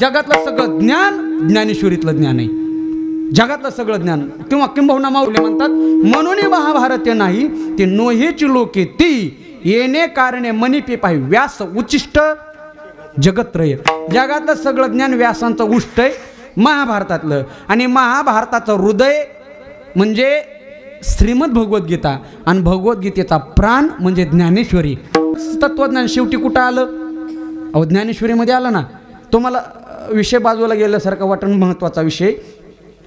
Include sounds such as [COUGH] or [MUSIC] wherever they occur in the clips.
जगातलं सगळं ज्ञान ज्ञानेश्वरीतलं ज्ञान आहे. जगातलं सगळं ज्ञान. किंवा किंबहुना माऊली म्हणतात म्हणून महाभारत नाही ते नोहेची लोके ती. येणे कारणे मनीपे पाहि व्यास उच्चिष्ट जगत्रय. जगातलं सगळं ज्ञान व्यासांचं उष्ट आहे महाभारतातलं. आणि महाभारताचं हृदय म्हणजे श्रीमद भगवद्गीता आणि भगवद्गीतेचा प्राण म्हणजे ज्ञानेश्वरी. तत्वज्ञान शेवटी कुठं आलं? अहो ज्ञानेश्वरीमध्ये आलं ना. तुम्हाला विषय बाजूला गेल्यासारखं वाटण महत्त्वाचा विषय.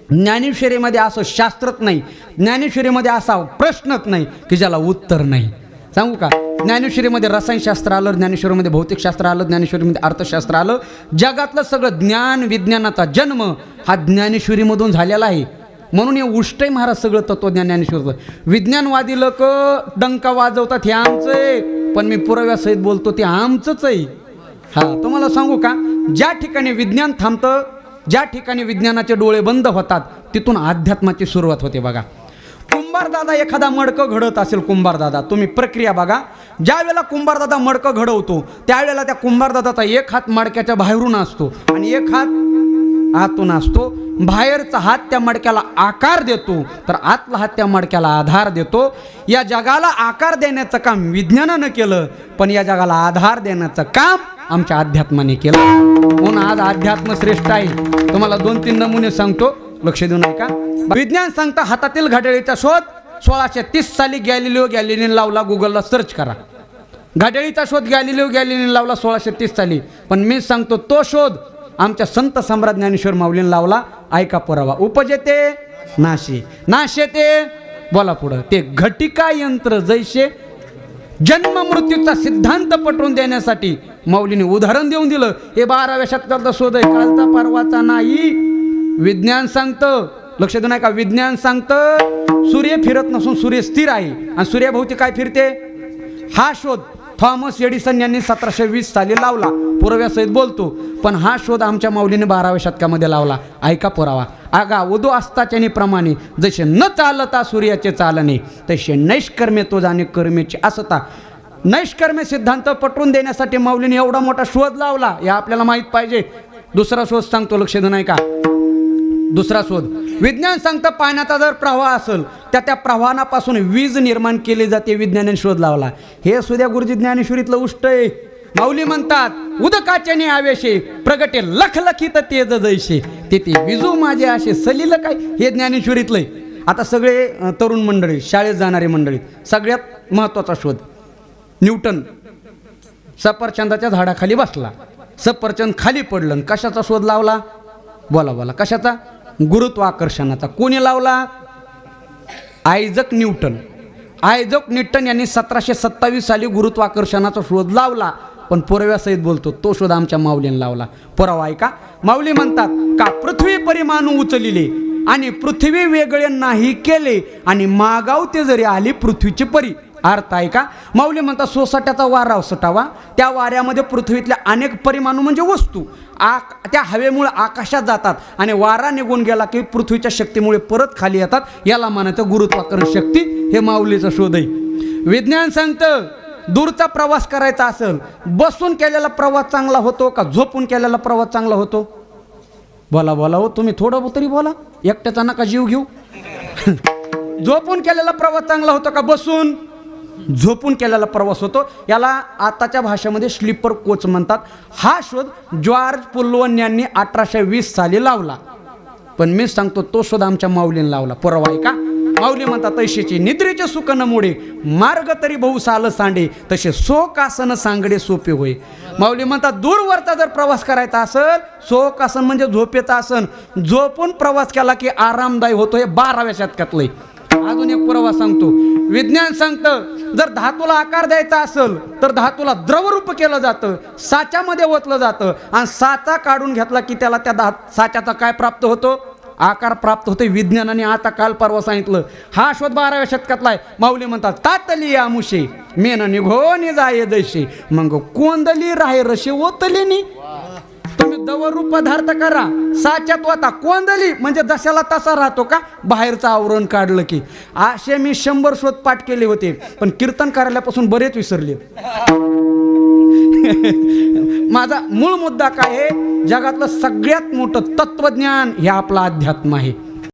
ज्ञानेश्वरीमध्ये असं शास्त्रच नाही. ज्ञानेश्वरीमध्ये असा प्रश्नच नाही की ज्याला उत्तर नाही. सांगू का? ज्ञानेश्वरीमध्ये रसायनशास्त्र आलं ज्ञानेश्वरीमध्ये भौतिकशास्त्र आलं ज्ञानेश्वरीमध्ये अर्थशास्त्र आलं. जगातलं सगळं ज्ञान विज्ञानाचा जन्म हा ज्ञानेश्वरीमधून झालेला आहे. म्हणून हे उष्टय महाराज सगळं तत्वज्ञान ज्ञानेश्वरचं. विज्ञानवादी लोक डंका वाजवतात हे आमचं आहे. पण मी पुराव्यासहित बोलतो ते आमचंच आहे. हा तुम्हाला सांगू का? ज्या ठिकाणी विज्ञान थांबतं ज्या ठिकाणी विज्ञानाचे डोळे बंद होतात तिथून अध्यात्माची सुरुवात होते बघा. कुंभारदादा एखादा मडकं घडत असेल कुंभारदादा तुम्ही प्रक्रिया बघा. ज्या वेळेला कुंभारदादा मडकं घडवतो त्यावेळेला त्या कुंभारदादाचा एक हात मडक्याच्या बाहेरून असतो आणि एक हात आतून असतो. बाहेरचा हात त्या मडक्याला आकार देतो तर आतला हात त्या मडक्याला आधार देतो. या जगाला आकार देण्याचं काम विज्ञानानं केलं पण या जगाला आधार देण्याचं काम आमच्या अध्यात्माने केला. म्हणून आज अध्यात्म श्रेष्ठ आहे. तुम्हाला दोन तीन नमुने सांगतो. लक्ष देऊ नका. विज्ञान सांगता हातातील घड्याळीचा शोध सोळाशे तीस साली गॅलिलिओ गॅलिलीने लावला गुगलला सर्च करा. घड्याळीचा शोध गॅलिलिओ गॅलिलीने लावला सोळाशे तीस साली. पण मी सांगतो तो शोध आमच्या संत सम्राट ज्ञानेश्वर माऊलीने लावला. ऐका पुरावा. उपजेते नाशे. नाशे ते बोला पुढं. ते घटिका यंत्र जैसे जन्म मृत्यूचा सिद्धांत पटवून देण्यासाठी माऊलीने उदाहरण देऊन दिलं. हे बाराव्या शतकातला शोध आहे. कालचा परवाचा नाही. विज्ञान सांगतं. लक्ष देऊ का विज्ञान सांगतं सूर्य फिरत नसून सूर्य स्थिर आहे. आणि सूर्याभोवती काय फिरते? हा शोध. थॉमस एडिसन यांनी सतराशे वीस साली लावला. पुराव्यासहित बोलतो पण हा शोध आमच्या माऊलीने बाराव्या शतकामध्ये लावला. ऐका पुरावा. आगा उदो असताच्याने प्रमाणे जसे न चालता सूर्याचे चालणे तसे नैष्कर्मे तो जाणे कर्मेचे असता. नैष्कर्मे सिद्धांत पटवून देण्यासाठी माऊलीने एवढा मोठा शोध लावला. हे आपल्याला माहीत पाहिजे. दुसरा शोध सांगतो लक्ष देऊ नाही का दुसरा शोध. विज्ञान सांगतं पाण्याचा जर प्रवाह असेल तर त्या प्रवाहापासून वीज निर्माण केली जाते विज्ञानाने शोध लावला. हे सुद्या गुरुजी ज्ञानेश्वरीतलं उष्ट आहे. माऊली म्हणतात उदकाच्याने आवेशे प्रगटे लखलखित तेज जैसे तेथे विजू माझे असे सलील काय? हे ज्ञानेश्वरीतलंय आता सगळे तरुण मंडळी शाळेत जाणारे मंडळी सगळ्यात महत्त्वाचा शोध. न्यूटन सफरचंदाच्या झाडाखाली बसला. सफरचंद खाली पडलं आणि कशाचा शोध लावला? बोला बोला कशाचा? गुरुत्वाकर्षणाचा. कोणी लावला? आयझक न्यूटन. आयझक न्यूटन यांनी सतराशे सत्तावीस साली गुरुत्वाकर्षणाचा शोध लावला. पण पुराव्यासहित बोलतो तो शोध आमच्या माऊलीने लावला. पुरावा ऐका. माऊली म्हणतात का पृथ्वी परिमाणू उचलिले आणि पृथ्वी वेगळे नाही केले आणि मागावते जरी आली पृथ्वीची परी. अर्थ आहे का? माऊली म्हणतात सोसाट्याचा वारा सुटावा. त्या वाऱ्यामध्ये पृथ्वीतल्या अनेक परिमाणू म्हणजे वस्तू. आक त्या हवेमुळे आकाशात जातात आणि वारा निघून गेला की पृथ्वीच्या शक्तीमुळे परत खाली येतात. याला म्हणायचं गुरुत्वाकर्षण शक्ती. हे माऊलीचा शोध आहे. विज्ञान सांगतं दूरचा प्रवास करायचा असेल बसून केलेला प्रवास चांगला होतो का? झोपून केलेला प्रवास चांगला होतो? बोला बोला हो तुम्ही थोडं तरी बोला. एकट्याचा नका जीव घेऊ. [LAUGHS] झोपून केलेला प्रवास चांगला होतो का? बसून. झोपून केलेला प्रवास होतो. याला आताच्या भाषेमध्ये स्लीपर कोच म्हणतात. हा शोध जॉर्ज पुल्वन यांनी अठराशे वीस साली लावला. पण मी सांगतो तो शोध आमच्या माऊलीने लावला. पुरावा आहे का? माऊली म्हणतात तैशीची निद्रेचे सुख मार्ग तरी बहु साल सांडे तसे सोकासन सांगडे सोपे होय. माऊली म्हणतात दूरवरचा जर प्रवास करायचा असेल सोकासन म्हणजे झोपेचा आसन. झोपून प्रवास केला की आरामदायी होतो हे बाराव्या शतकातलंय. अजून एक पुरावा सांगतो. विज्ञान सांगतं जर धातूला आकार द्यायचा असेल तर धातूला द्रवरूप केलं जातं साच्यामध्ये ओतलं जातं. आणि साचा काढून घेतला की त्याला त्या धा साच्याचा काय प्राप्त होतो? आकार प्राप्त होते विज्ञानाने. आता काल परवा सांगितलं. हा शोध बाराव्या शतकातला आहे. माऊली म्हणतात तातली आमुषे मेन निघो नि जाये जैसे मग कोंदली राहे रशे ओतलेनी तुम्ही दवरूप पदार्थ करा. साच्यात वाता. कोंदली म्हणजे जशाला तसा राहतो का? बाहेरचं आवरण काढलं की. असे मी शंभर शोध पाठ केले होते पण कीर्तन करायलापासून बरेच विसरले. [LAUGHS] माझा मूळ मुद्दा काय आहे? जगातलं सगळ्यात मोठं तत्वज्ञान हे आपलं अध्यात्म आहे.